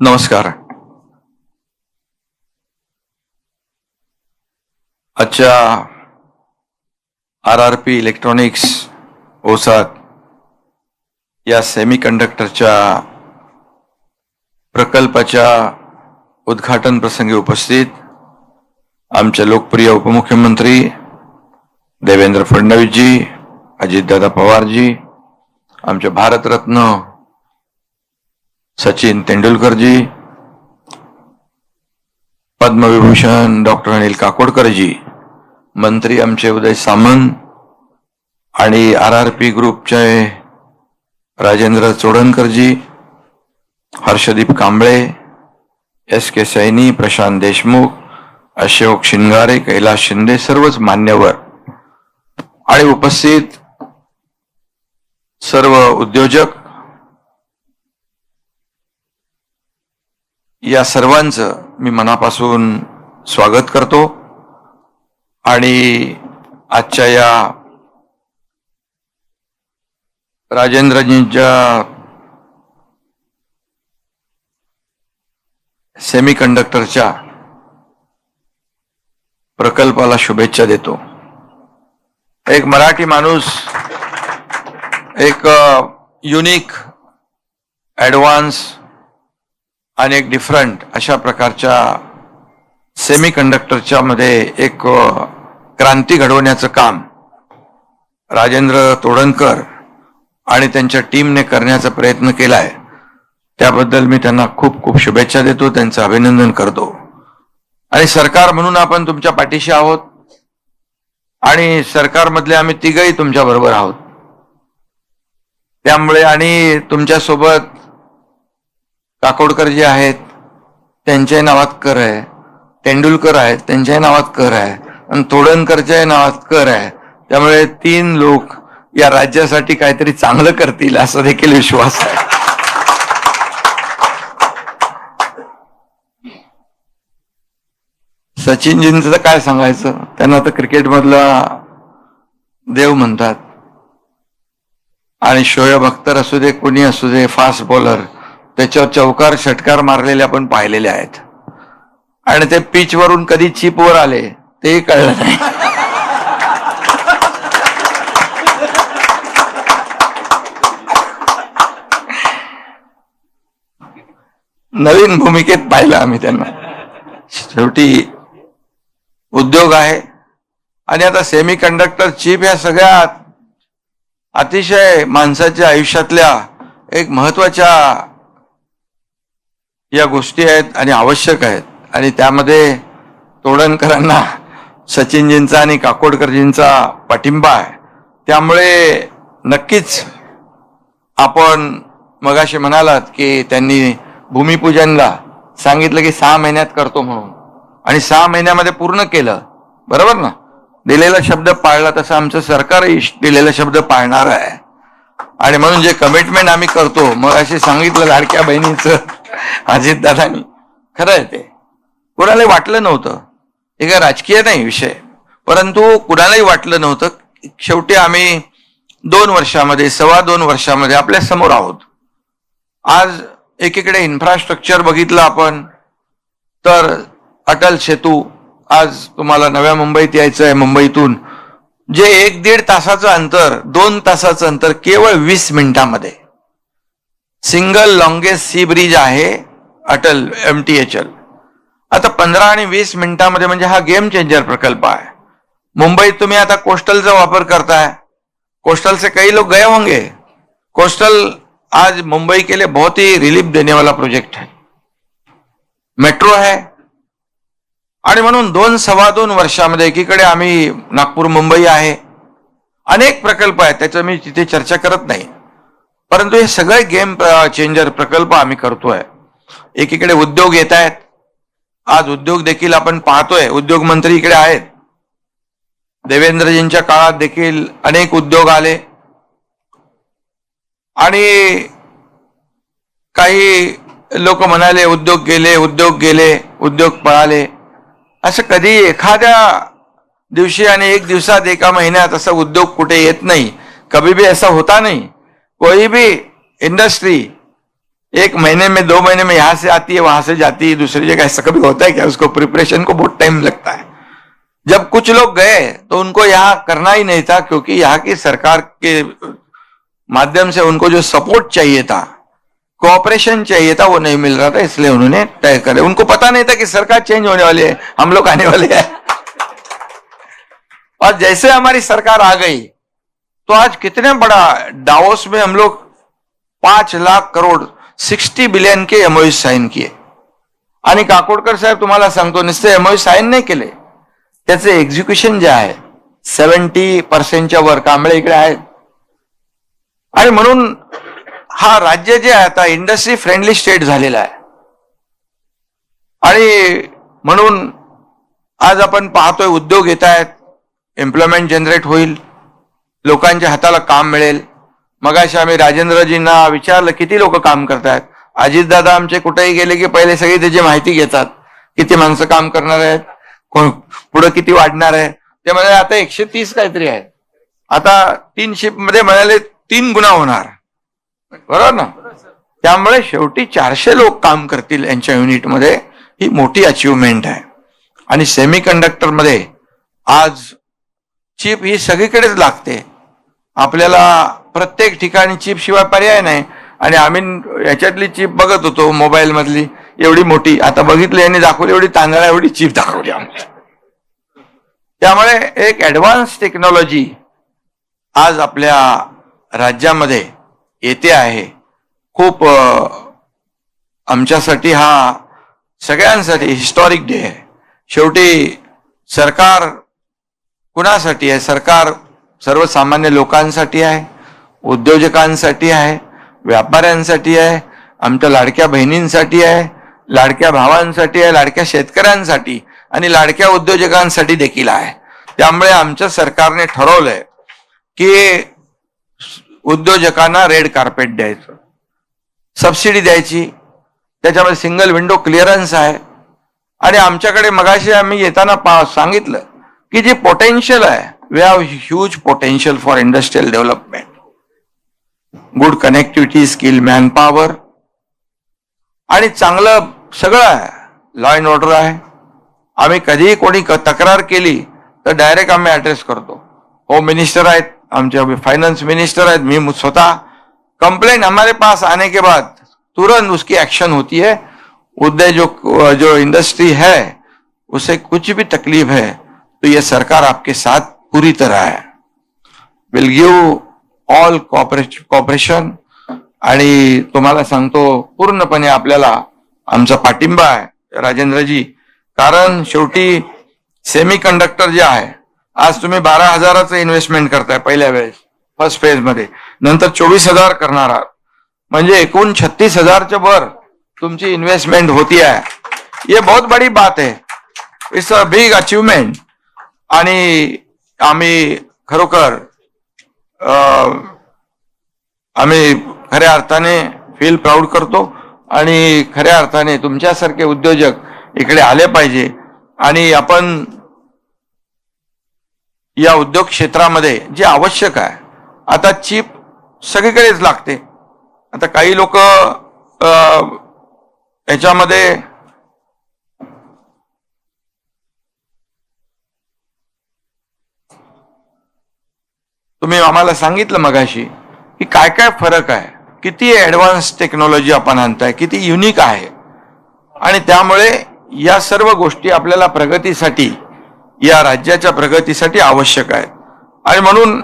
नमस्कार. आजच्या R R P electronics ओसात या सेमी कंडक्टरच्या प्रकल्पाच्या उद्घाटन प्रसंगी उपस्थित आमचे लोकप्रिय उपमुख्यमंत्री देवेंद्र फडणवीसजी अजितदादा पवारजी आमचे भारतरत्न सचिन तेंडुलकरजी पद्मविभूषण डॉक्टर अनिल काकोडकरजी मंत्री आमचे उदय सामंत आणि आर आर पी ग्रुपचे राजेंद्र चोडणकरजी हर्षदीप कांबळे एस के सैनी प्रशांत देशमुख अशोक शिंगारे कैलास शिंदे सर्वच मान्यवर. आणि उपस्थित सर्व उद्योजक या सर्वांचं मी मनापासून स्वागत करतो आणि आजच्या या राजेंद्रजींच्या सेमी कंडक्टरच्या प्रकल्पाला शुभेच्छा देतो. एक मराठी माणूस एक युनिक ॲडव्हान्स अनेक डिफरंट अशा प्रकारच्या सेमी कंडक्टरच्या मध्ये एक क्रांती घडवण्याचं काम राजेंद्र तोडणकर आणि त्यांच्या टीमने करण्याचा प्रयत्न केलाय. त्याबद्दल मी त्यांना खूप खूप शुभेच्छा देतो त्यांचं अभिनंदन करतो. आणि सरकार म्हणून आपण तुमच्या पाठीशी आहोत आणि सरकारमधले आम्ही तिघही तुमच्या बरोबर आहोत. त्यामुळे आणि तुमच्यासोबत काकोडकर जे आहेत त्यांच्याही नावात कर आहे. तेंडुलकर आहेत त्यांच्याही नावात कर आहे. आणि तोडणकरच्याही नावात कर आहे. त्यामुळे तीन लोक या राज्यासाठी काहीतरी चांगलं करतील असा देखील विश्वास आहे. सचिनजींचं तर काय सांगायचं? त्यांना तर क्रिकेटमधला देव म्हणतात. आणि शोएब अख्तर असू दे कोणी असू दे फास्ट बॉलर. त्याच्यावर चौकार षटकार मारलेले आपण पाहिलेले आहेत. आणि ते पिच वरून कधी चिप वर आले तेही कळलं नाही. नवीन भूमिकेत पाहिलं आम्ही त्यांना. शेवटी उद्योग आहे. आणि आता सेमी कंडक्टर चिप या सगळ्यात अतिशय माणसाच्या आयुष्यातल्या एक महत्त्वाच्या या गोष्टी आहेत आणि आवश्यक आहेत. आणि त्यामध्ये तोडणकरांना सचिनजींचा आणि काकोडकरजींचा पाठिंबा आहे. त्यामुळे नक्कीच आपण मगाशी म्हणालात की त्यांनी भूमिपूजनला सांगितलं की सहा महिन्यात करतो म्हणून. आणि सहा महिन्यामध्ये पूर्ण केलं. बरोबर ना? दिलेला शब्द पाळला तसं आमचं सरकारही दिलेला शब्द पाळणार आहे. आणि म्हणून जे कमिटमेंट आम्ही करतो मग अशी सांगितलं लाडक्या बहिणीचं अजित दादानी. खरं आहे ते. कुणालाही वाटलं नव्हतं. हे काय राजकीय नाही विषय. परंतु कुणालाही वाटलं नव्हतं. शेवटी आम्ही दोन वर्षामध्ये सव्वा दोन वर्षामध्ये आपल्यासमोर आहोत. आज एकीकडे इन्फ्रास्ट्रक्चर बघितलं आपण तर अटल सेतू आज तुम्हाला नव्या मुंबईत यायचं आहे मुंबईतून. जे एक दीड तासाचं अंतर दोन तासाचं अंतर केवळ वीस मिनिटामध्ये. सिंगल लॉंगेस्ट सी ब्रिज आहे Atal M T H L आता पंधरा आणि वीस मिनिटामध्ये म्हणजे हा गेम चेंजर प्रकल्प आहे. मुंबईत तुम्ही आता कोस्टलचा वापर करताय. कोस्टल से कई लोग गए होंगे कोस्टल आज मुंबई के लिए बहुत ही रिलीफ देने वाला प्रोजेक्ट है. मेट्रो है. आणि म्हणून दोन सव्वा दोन वर्षामध्ये एकीकडे आम्ही नागपूर मुंबई आहे. अनेक प्रकल्प आहेत त्याचं मी तिथे चर्चा करत नाही. परंतु हे सगळे गेम चेंजर प्रकल्प आम्ही करतोय. एकीकडे उद्योग येत आहेत. आज उद्योग देखील आपण पाहतोय. उद्योग मंत्री इकडे आहेत. देवेंद्रजींच्या काळात देखील अनेक उद्योग आले. आणि काही लोक म्हणाले उद्योग गेले उद्योग गेले उद्योग पळाले. असं कधी एखाद्या दिवशी आणि एक दिवसात एका महिन्यात असा उद्योग कुठे येत नाही. कभी भी असा होता नाही. कोई भी इंडस्ट्री एक महीने में, दो महीने में यहाँ से आती है, वहाँ से जाती है, दूसरी जगह ऐसा कभी होता है क्या? उसको प्रिपरेशन को बहुत टाइम लगता है। जब कुछ लोग गए तो उनको यहाँ करना ही नहीं था, क्योंकि यहाँ की सरकार के माध्यम से उनको जो सपोर्ट चाहिए था कोऑपरेशन चाहिए था, वो नहीं मिल रहा था, इसलिए उन्होंने तय करे उनको पता नहीं था कि सरकार चेंज होने वाली है, हम लोग आने वाले हैं। और जैसे हमारी सरकार आ गई तो आज कितने बड़ा डाओस में हम लोग पांच लाख करोड सिक्स्टी बिलियन के एमओयू साईन किए। आणि काकोडकर साहेब तुम्हाला सांगतो नुसते एमओयू साईन नाही केले. त्याचे एक्झिक्युशन जे आहे सेवन्टी पर्सेंटच्या वर कांबळे इकडे आहेत. आणि म्हणून हा राज्य जे आहे आता इंडस्ट्री फ्रेंडली स्टेट झालेला आहे. आणि म्हणून आज आपण पाहतोय उद्योग येत आहेत एम्प्लॉयमेंट जनरेट होईल. लोकांच्या हाताला काम मिळेल. मगाशी आम्ही राजेंद्रजींना विचारलं किती लोक काम करतायत? अजितदादा आमचे कुठेही गेले की पहिले सगळी त्याची माहिती घेतात. किती माणसं काम करणार आहेत? कोण पुढं किती वाढणार आहे? ते म्हणाले आता एकशे तीस काहीतरी आहे. आता तीन शिफ्टमध्ये म्हणाले तीन गुन्हा होणार. बरोबर ना? त्यामुळे शेवटी चारशे लोक काम करतील यांच्या युनिटमध्ये. ही मोठी अचिव्हमेंट आहे. आणि सेमी कंडक्टरमध्ये आज चिप ही सगळीकडेच लागते. आपल्याला प्रत्येक ठिकाणी चिप शिवाय पर्याय नाही. आणि आम्ही याच्यातली चिप बघत होतो मोबाईल मधली. एवढी मोठी. आता बघितली यांनी दाखवली एवढी तांदळा एवढी चिप दाखवली आम्हाला. त्यामुळे एक ऍडव्हान्स टेक्नॉलॉजी आज आपल्या राज्यामध्ये येते आहे. खूप आमच्यासाठी हा सगळ्यांसाठी हिस्टॉरिक डे आहे. शेवटी सरकार कुणासाठी आहे? सरकार सर्वसामान्य लोकांसाठी आहे उद्योजकांसाठी आहे व्यापाऱ्यांसाठी आहे आमच्या लाडक्या बहिणींसाठी आहे लाडक्या भावांसाठी आहे लाडक्या शेतकऱ्यांसाठी आणि लाडक्या उद्योजकांसाठी देखील आहे. त्यामुळे आमच्या सरकारने ठरवलंय की उद्योजकांना रेड कार्पेट द्यायचं. सबसिडी द्यायची. त्याच्यामध्ये सिंगल विंडो क्लिअरन्स आहे. आणि आमच्याकडे मगाशी आम्ही येताना पा सांगितलं की जे पोटेन्शियल आहे we have huge potential for industrial development good connectivity skill manpower आणि चांगलं सगळं आहे. लॉ अँड ऑर्डर आहे. आम्ही कधीही कोणी तक्रार केली, तर डायरेक्ट आम्ही ऍड्रेस करतो. होम मिनिस्टर आहेत. आमचे फाइनेंस मिनिस्टर आहेत. मी स्वतः कंप्लेंट हमारे पास आने के बाद तुरंत उसकी एक्शन होती है. उद्योग जो जो इंडस्ट्री है, उसे कुछ भी तकलीफ़ है तो ये सरकार आपके साथ पूरी तरह है। विल गिव ऑल कॉपरेशन आणि तुम्हाला सांगतो पूर्णपणे आपल्याला आमचा पाठिंबा आहे राजेंद्रजी. कारण शेवटी सेमी कंडक्टर जे आहे आज तुम्ही बारा हजाराचं इन्व्हेस्टमेंट करताय पहिल्या वेळेस फर्स्ट फेजमध्ये. नंतर चोवीस हजार करणार आहात. म्हणजे एकूण छत्तीस हजारच्या वर तुमची इन्व्हेस्टमेंट होती आहे. ये बहुत बड़ी बात है. इट्स अ बिग अचीवमेंट आणि आम्ही खरोखर अं, आम्ही खऱ्या अर्थाने फील प्राऊड करतो आणि खऱ्या अर्थाने तुमच्यासारखे उद्योजक इकडे आले पाहिजे आणि आपण या उद्योग क्षेत्रामध्ये जे आवश्यक आहे आता चिप सगळीकडेच लागते. आता काही लोक याच्यामध्ये तुम्ही आम्हाला सांगितलं मगाशी की काय काय फरक आहे? किती ॲडव्हान्स टेक्नॉलॉजी आपण आणताय? किती युनिक आहे? आणि त्यामुळे या सर्व गोष्टी आपल्याला प्रगतीसाठी या राज्याच्या प्रगतीसाठी आवश्यक आहेत. आणि म्हणून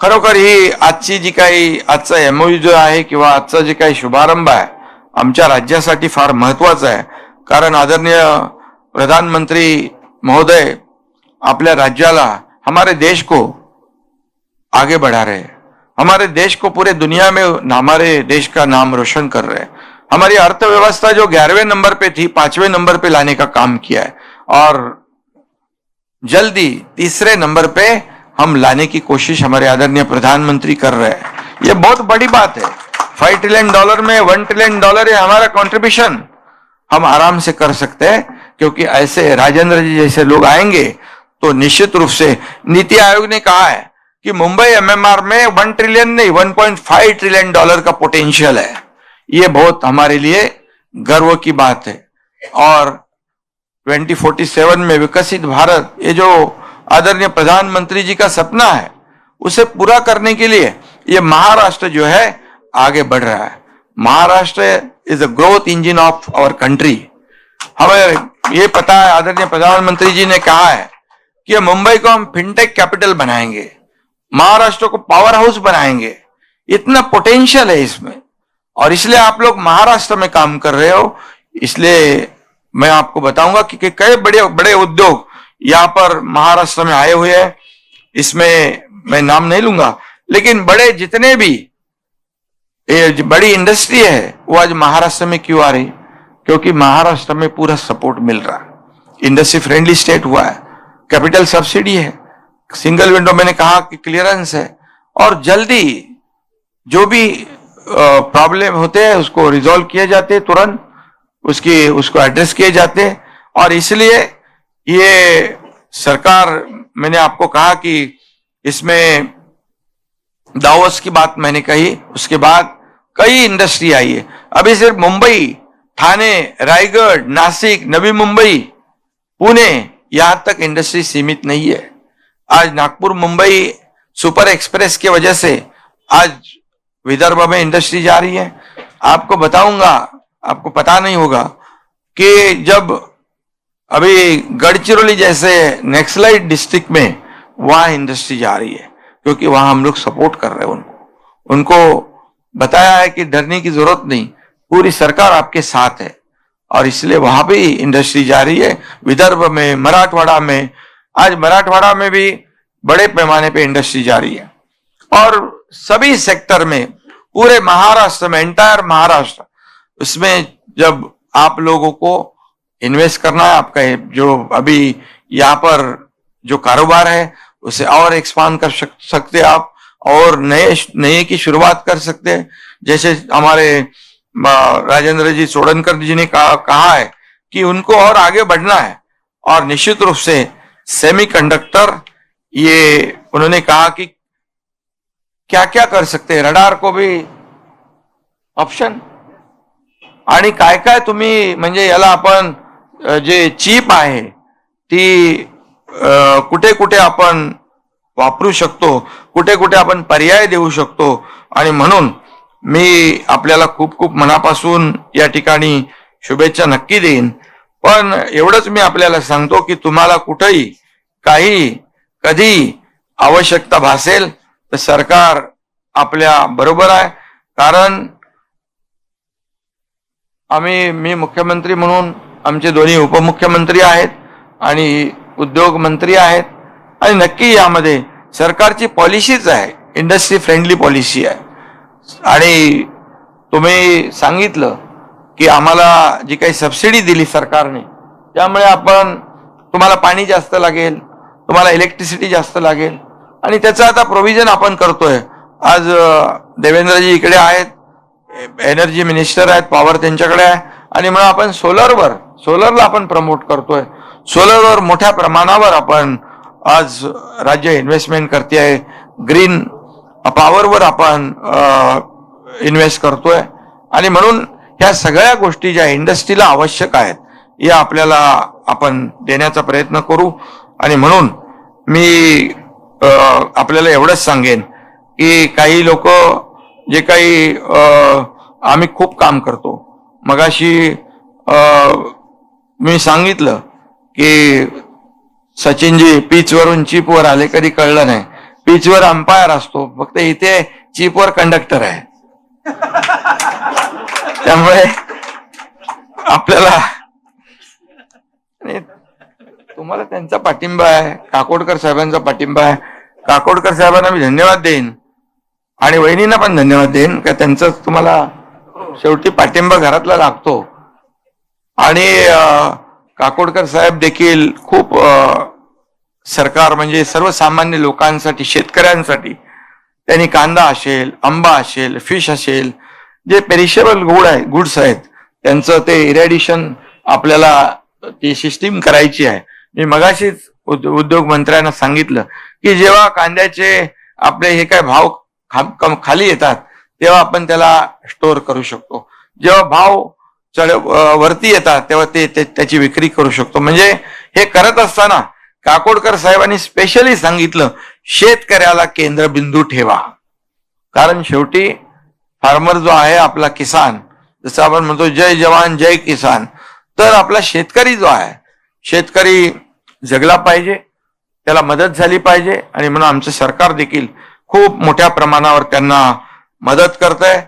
खरोखर ही आजची जी काही आजचा एमओयू जो आहे किंवा आजचा जे काही शुभारंभ आहे आमच्या राज्यासाठी फार महत्त्वाचा आहे. कारण आदरणीय प्रधानमंत्री महोदय आपल्या राज्याला हमारे देश को आगे बढ़ा रहे हैं। हमारे देश को पूरे दुनिया में हमारे देश का नाम रोशन कर रहे हैं। हमारी अर्थव्यवस्था जो ग्यारहवें नंबर पे थी, पाँचवें नंबर पे लाने का काम किया है और जल्दी तीसरे नंबर पे हम लाने की कोशिश हमारे आदरणीय प्रधानमंत्री कर रहे हैं। ये बहुत बड़ी बात है। फाइव ट्रिलियन डॉलर में वन ट्रिलियन डॉलर है हमारा कंट्रीब्यूशन हम आराम से कर सकते हैं, क्योंकि ऐसे राजेंद्र जी जैसे लोग आएँगे तो निश्चित रूप से नीति आयोग ने कहा है कि मुंबई एमएमआर में वन ट्रिलियन नहीं one point five trillion dollar का पोटेंशियल है। ये बहुत हमारे लिए गर्व की बात है। और 2047 में विकसित भारत, ये जो आदरणीय प्रधानमंत्री जी का सपना है, उसे पूरा करने के लिए ये महाराष्ट्र जो है आगे बढ़ रहा है। Maharashtra is a growth engine of our country हमें ये पता है, आदरणीय प्रधानमंत्री जी ने कहा है कि मुंबई को हम फिनटेक कैपिटल बनाएँगे। महाराष्ट्र को पावर हाउस बनाएँगे। इतना पोटेंशियल है इसमें। और इसलिए आप लोग महाराष्ट्र में काम कर रहे हो। इसलिए मैं आपको बताऊँगा कि, कई बड़े बड़े उद्योग यहाँ पर महाराष्ट्र में आए हुए हैं। इसमें मैं नाम नहीं लूँगा। लेकिन बड़े जितने भी ये बड़ी इंडस्ट्री है वो आज महाराष्ट्र में क्यों आ रही? क्योंकि महाराष्ट्र में पूरा सपोर्ट मिल रहा है। इंडस्ट्री फ्रेंडली स्टेट हुआ है। कैपिटल सब्सिडी है। सिंगल विंडो मैंने कहा कि क्लियरेंस है, और जल्दी जो भी प्रॉब्लम होते हैं, उसको रिजॉल्व किए जाते तुरंत, उसकी, उसको एड्रेस किए जाते और इसलिए ये सरकार, मैंने आपको कहा कि इसमें दावोस की बात मैंने कही, उसके बाद कई इंडस्ट्री आई है। अभी सिर्फ़ मुंबई, थाने, रायगढ़, नासिक, नवी मुंबई, पुणे, यहाँ तक इंडस्ट्री सीमित नहीं है। आज नागपुर मुंबई सुपर एक्सप्रेस की वजह से आज विदर्भ में इंडस्ट्री जा रही है। आपको बताऊँगा, आपको पता नहीं होगा कि जब अभी गढ़चिरौली जैसे नेक्सलाइट डिस्ट्रिक्ट में वहाँ इंडस्ट्री जा रही है, क्योंकि वहाँ हम लोग सपोर्ट कर रहे हैं उनको। उनको बताया है कि डरने की ज़रूरत नहीं, पूरी सरकार आपके साथ है और इसलिए वहाँ भी इंडस्ट्री जा रही है। विदर्भ में, मराठवाड़ा में आज मराठवाड़ा में भी बड़े पैमाने पे इंडस्ट्री जा रही है। और सभी सेक्टर में, पूरे महाराष्ट्र में एंटायर महाराष्ट्र, उसमें जब आप लोगों को इन्वेस्ट करना है आपका जो अभी यहाँ पर जो कारोबार है, उसे और एक्सपांड कर सकते आप, और नए नए की शुरुआत कर सकते हैं। जैसे हमारे राजेंद्र जी सोडनकर जी ने कहा है कि उनको और आगे बढ़ना है, और निश्चित रूप से सेमीकंडक्टर ये उन्होंने कहा कि क्या क्या कर सकते हैं? रडार को भी ऑप्शन? आणि काय काय तुम्ही म्हणजे याला आपण जे चीप आहे ती कुठे कुठे आपण वापरू शकतो? कुठे कुठे आपण पर्याय देऊ शकतो? आणि म्हणून मी आपल्याला खूप खूप मनापासून या ठिकाणी शुभेच्छा नक्की देईन. पण एवढंच मी आपल्याला सांगतो की तुम्हाला कुठेही काही कधी आवश्यकता भासेल तर सरकार आपल्या बरोबर आहे. कारण आम्ही मी मुख्यमंत्री म्हणून आमचे दोन्ही उपमुख्यमंत्री आहेत आणि उद्योग मंत्री आहेत. आणि नक्की यामध्ये सरकारची पॉलिसीच आहे इंडस्ट्री फ्रेंडली पॉलिसी आहे. आणि तुम्ही सांगितलं की आम्हाला जी काही सबसिडी दिली सरकारने त्यामुळे आपण तुम्हाला पाणी जास्त लागेल तुम्हाला इलेक्ट्रिसिटी जास्त लागेल. आणि त्याचं आता प्रोव्हिजन आपण करतोय. आज देवेंद्रजी इकडे आहेत एनर्जी मिनिस्टर आहेत पॉवर त्यांच्याकडे आहे. आणि म्हणून आपण सोलरवर सोलरला आपण प्रमोट करतोय. सोलरवर मोठ्या प्रमाणावर आपण आज राज्य इन्व्हेस्टमेंट करते आहे ग्रीन पॉवरवर आपण इन्व्हेस्ट करतोय. आणि म्हणून ह्या सगळ्या गोष्टी ज्या इंडस्ट्रीला आवश्यक आहेत या आपल्याला आपण देण्याचा प्रयत्न करू. आणि म्हणून मी आपल्याला एवढंच सांगेन की काही लोक जे काही आम्ही खूप काम करतो. मगाशी मी सांगितलं की सचिनजी पिचवरून चिपवर आले कधी कळलं नाही. पिचवर अंपायर असतो फक्त इथे चिपवर कंडक्टर आहे. त्यामुळे आपल्याला तुम्हाला त्यांचा पाठिंबा आहे काकोडकर साहेबांचा पाठिंबा आहे. काकोडकर साहेबांना मी धन्यवाद देईन. आणि वहिनींना पण धन्यवाद देईन का त्यांचा तुम्हाला शेवटी पाठिंबा घरातला लागतो. आणि काकोडकर साहेब देखील खूप सरकार म्हणजे सर्वसामान्य लोकांसाठी शेतकऱ्यांसाठी त्यांनी कांदा असेल आंबा असेल फिश असेल जे पेरिशेबल गुड आहे गुड्स आहेत त्यांचं ते इरॅडिशन आपल्याला ती सिस्टीम करायची आहे. मी मगाशीच उद्योग मंत्र्यांना सांगितलं की जेव्हा कांद्याचे आपले हे काय भाव खाली येतात तेव्हा आपण त्याला स्टोअर करू शकतो. जेव्हा भाव चढ वरती येतात तेव्हा ते ते- त्याची विक्री करू शकतो. म्हणजे हे करत असताना काकोडकर साहेबांनी स्पेशली सांगितलं शेतकऱ्याला केंद्रबिंदू ठेवा. कारण शेवटी फार्मर जो आहे आपला किसान जसं आपण म्हणतो जय जवान जय किसान तर आपला शेतकरी जो आहे शेतकरी जगला पाहिजे त्याला मदत झाली पाहिजे आणि म्हणून आमचं सरकार देखील खूप मोठ्या प्रमाणावर त्यांना मदत करत आहे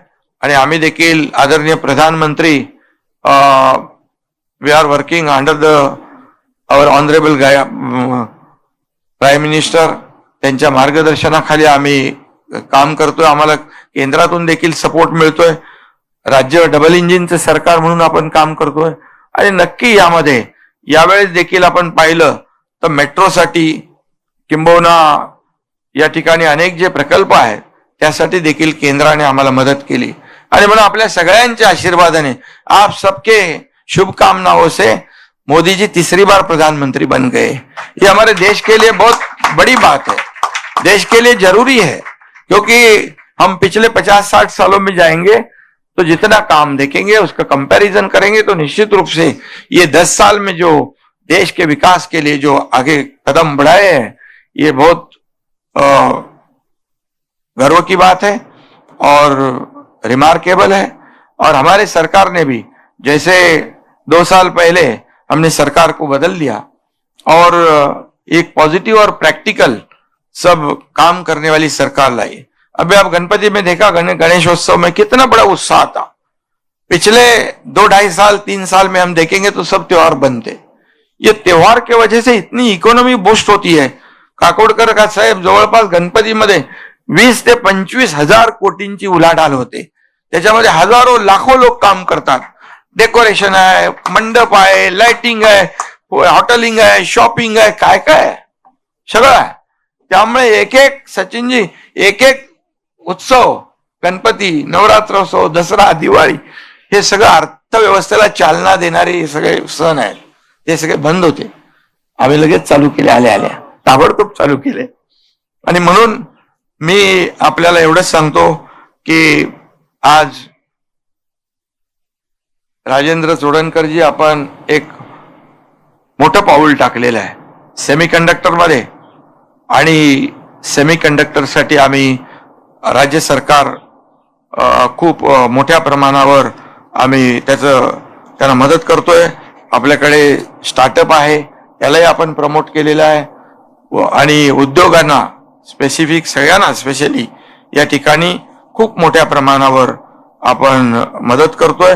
आणि आम्ही देखील आदरणीय प्रधानमंत्री we are working under the our honourable guy prime minister त्यांच्या मार्गदर्शनाखाली आम्ही काम करतोय. आम्हाला केंद्रातून देखील सपोर्ट मिळतोय. राज्य डबल इंजिनचं सरकार म्हणून आपण काम करतोय. आणि नक्की यामध्ये यावेळेस देखील आपण पाहिलं तर मेट्रोसाठी किंबहुना या ठिकाणी अनेक जे प्रकल्प आहेत त्यासाठी देखील केंद्राने आम्हाला मदत केली. आणि म्हणून आपल्या सगळ्यांच्या आशीर्वादाने आप सबके शुभकामनाओं से मोदी जी तीसरी बार प्रधानमंत्री बन गए. ये हमारे देश के लिए बहुत बड़ी बात है. देश के लिए जरूरी है. क्योंकि हम पिछले पचास साठ सालों में जाएँगे तो जितना काम देखेंगे, उसका कंपैरिजन करेंगे तो निश्चित रूप से ये दस साल में जो देश के विकास के लिए जो आगे कदम बढ़ाए हैं, ये बहुत गर्व की बात है और रिमार्केबल है। और हमारे सरकार ने भी, जैसे दो साल पहले हमने सरकार को बदल दिया और एक पॉजिटिव और प्रैक्टिकल सब काम करने वाली सरकार लाई। अभी आप गणपति में देखा गणे, गणेशोत्सव में कितना बड़ा उत्साह था। पिछले दो ढाई साल तीन साल में हम देखेंगे तो सब त्योहार बनते। ये त्योहार के वजह से इतनी इकोनॉमी बूस्ट होती है। काकोडकर का साहेब जवळपास गणपतीमध्ये वीस ते पंचवीस हज़ार कोटींची उलाढाल होते. हजारो लाखो लोक काम करतात. डेकोरेशन आहे मंडप आहे लाइटिंग आहे हॉटेलिंग आहे शॉपिंग आहे काय काय? सगळं आहे. त्यामुळे एक एक सचिनजी एक एक उत्सव गणपती नवरात्रोत्सव दसरा दिवाळी हे सगळं अर्थव्यवस्थेला चालना देणारे हे सगळे सण आहेत. ते सगळे बंद होते. आम्ही लगेच चालू केले आल्या आल्या. ताबडतोब चालू केले. आणि म्हणून मी आपल्याला एवढंच सांगतो की आज राजेंद्र चोडणकरजी आपण एक मोठं पाऊल टाकलेलं आहे. सेमी कंडक्टरमध्ये आणि सेमी कंडक्टरसाठी आम्ही राज्य सरकार खूप मोठ्या प्रमाणावर आम्ही त्याचं त्यांना मदत करतोय. आपल्याकडे स्टार्टअप आहे त्यालाही आपण प्रमोट केलेलं आहे. व- आणि उद्योगांना स्पेसिफिक सगळ्यांना स्पेशली या ठिकाणी खूप मोठ्या प्रमाणावर आपण मदत करतोय.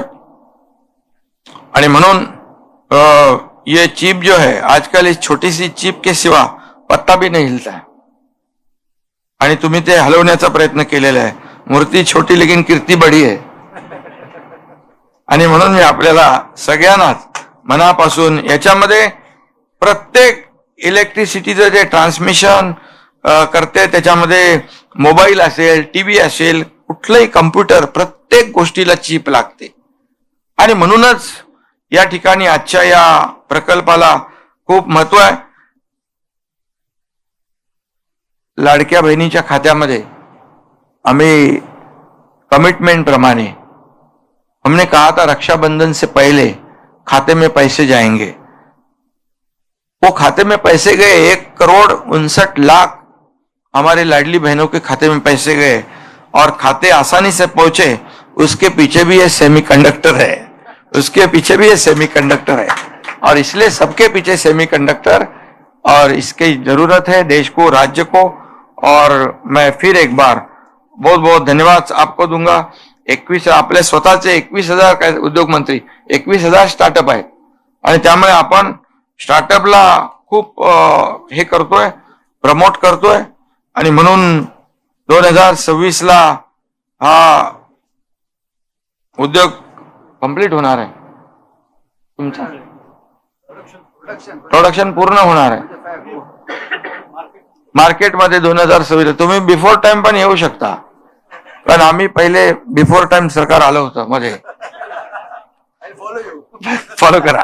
आणि म्हणून ये चिप जो है आजकल इस छोटी सी चिप के सिवा पत्ता भी नाही हिलता. आणि तुम्ही ते हलवण्याचा प्रयत्न केलेला आहे. मूर्ती छोटी लेकिन कीर्ती बडी आहे. आणि म्हणून मी आपल्याला सगळ्यांनाच मनापासून याच्यामध्ये प्रत्येक इलेक्ट्रिसिटीचं जे ट्रान्समिशन करते त्याच्यामध्ये मोबाईल असेल टीव्ही असेल कुठलंही कम्प्युटर प्रत्येक गोष्टीला चीप लागते. आणि म्हणूनच या ठिकाणी आजच्या या प्रकल्पाला खूप महत्त्व आहे. लाडक्या बहिणीच्या खात्यामध्ये आम्ही कमिटमेंट प्रमाणे, हमने कहा था रक्षाबंधन से पहले खाते में पैसे जाएँगे। वो खाते में पैसे गए, एक करोड़ उनसठ लाख हमारे लाडली बहनों के खाते में पैसे गए और खाते आसानी से पहुँचे। उसके पीछे भी ये सेमीकंडक्टर है। उसके पीछे भी ये सेमीकंडक्टर है। और इसलिए सबके पीछे सेमीकंडक्टर और इसकी ज़रूरत है देश को, राज्य को और मैं फिर एक बार बहुत बहुत धन्यवाद आपको दूंगा। एकवीस आपले स्वतःचे एकवीस हजार काय उद्योग मंत्री एकवीस हजार स्टार्टअप आहेत आणि त्यामुळे आपण स्टार्टअपला खूप हे करतोय प्रमोट करतोय. आणि म्हणून दोन हजार सव्वीस ला हा उद्योग कंप्लीट होणार आहे. तुमचा? प्रोडक्शन पूर्ण होणार आहे. मार्केटमध्ये दोन हजार सव्वीस तुम्ही बिफोर टाइम पण येऊ शकता. कारण आम्ही पहिले बिफोर टाइम सरकार आलं होतं मध्ये. फॉलो करा.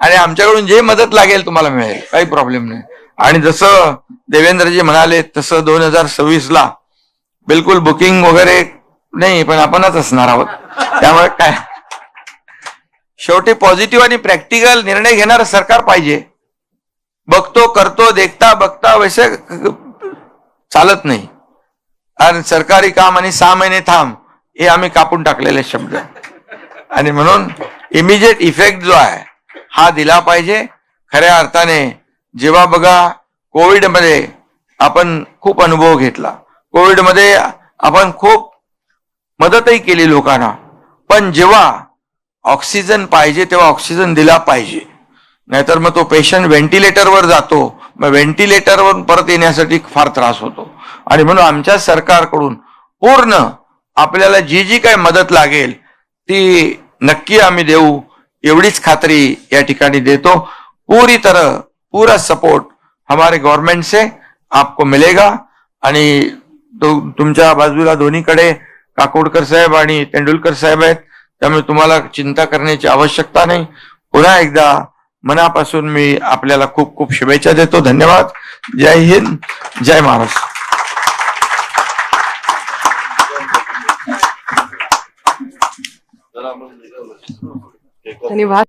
आणि आमच्याकडून जे मदत लागेल तुम्हाला मिळेल काही प्रॉब्लेम नाही. आणि जसं देवेंद्रजी म्हणाले तसं दोन हजार सव्वीस ला बिलकुल बुकिंग वगैरे नाही पण आपणच असणार आहोत. त्यामुळे काय? शेवटी पॉझिटिव्ह आणि प्रॅक्टिकल निर्णय घेणारं सरकार पाहिजे. बघतो करतो देखता बघता वैसे चालत नाही. आणि सरकारी काम आणि सहा महिने थांब हे आम्ही कापून टाकलेले शब्द. आणि म्हणून इमिजिएट इफेक्ट जो आहे हा दिला पाहिजे. खऱ्या अर्थाने जेव्हा बघा कोविडमध्ये आपण खूप अनुभव घेतला. कोविडमध्ये आपण खूप मदतही केली लोकांना. पण जेव्हा ऑक्सिजन पाहिजे तेव्हा ऑक्सिजन दिला पाहिजे. नाहीतर मग तो पेशंट व्हेंटिलेटरवर जातो. मग व्हेंटिलेटरवर परत येण्यासाठी फार त्रास होतो. आणि म्हणून आमच्या सरकारकडून पूर्ण आपल्याला जी जी काय मदत लागेल ती नक्की आम्ही देऊ एवढीच खात्री या ठिकाणी देतो. पूरी तरह पूरा सपोर्ट हमारे गवर्नमेंट से आपको मिलेगा. आणि तुमच्या बाजूला दोन्हीकडे काकोडकर साहेब आणि तेंडुलकर साहेब आहेत त्यामुळे तुम्हाला चिंता करण्याची आवश्यकता नाही. पुन्हा एकदा मनापासून मी आपल्याला खूप खूप शुभेच्छा देतो. धन्यवाद. जय हिंद. जय महाराष्ट्र. धन्यवाद.